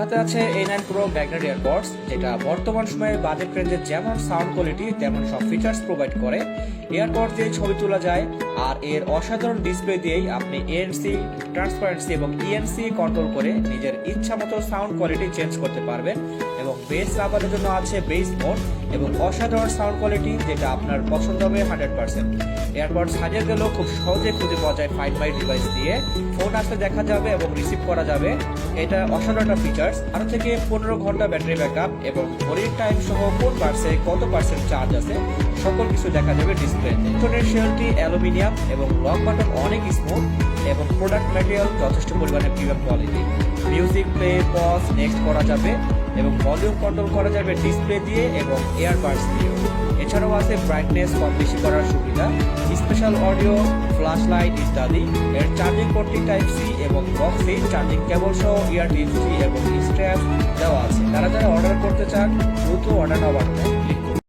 হাতে আছে এই নাইন প্রো ম্যাগনেট এয়ারপডস যেটা বর্তমান সময়ে বাজেট রেঞ্জে যেমন সাউন্ড কোয়ালিটি তেমন সব ফিচার্স প্রোভাইড করে। এয়ারপড দিয়ে ছবি তোলা যায়, আর এর অসাধারণ ডিসপ্লে দিয়েই আপনি এএনসি ট্রান্সপারেন্সি এবং ইএনসি কন্ট্রোল করে নিজের ইচ্ছা মতো সাউন্ড কোয়ালিটি চেঞ্জ করতে পারবেন। এবং বেস লাভারের জন্য আছে বেস মোড এবং অসাধারণ সাউন্ড কোয়ালিটি যেটা আপনার পছন্দ হবে হান্ড্রেড পার্সেন্ট এয়ারপড সাজিয়ে গেলেও খুব সহজে খুঁজে পাওয়া যায় ফাইন মাই ডিভাইস দিয়ে। ফোন আসতে দেখা যাবে এবং রিসিভ করা যাবে। এটা অসাধারণ একটা ফিচার্স আরও থেকে পনেরো ঘণ্টা ব্যাটারি ব্যাকআপ এবং ঘড়ির টাইম সহ কোন বার্সে কত পার্সেন্ট চার্জ আছে, সকল কিছু দেখা যাবে ডিসপ্লেতে ফোনের শেলটি অ্যালুমিনিয়াম এবং লং বাটন অনেক স্মুথ এবং প্রোডাক্ট ম্যাটেরিয়াল যথেষ্ট পরিমাণে premium quality music play pause next করা যাবে এবং ভলিউম কন্ট্রোল করা যাবে ডিসপ্লে দিয়ে এবং এয়ার এয়ারবাডস দিয়ে এছাড়াও আছে ব্রাইটনেস কম বেশি করার সুবিধা। স্পেশাল অডিও ফ্ল্যাশ লাইট ইত্যাদি। এর চার্জিং পোর্টটি টাইপ সি এবং বক্সি চার্জিং কেবল সহ ইয়ার ডিসি এবং স্ট্র্যাপ দেওয়া আছে। তারা যারা অর্ডার করতে চান, দ্রুত অর্ডার নেওয়ার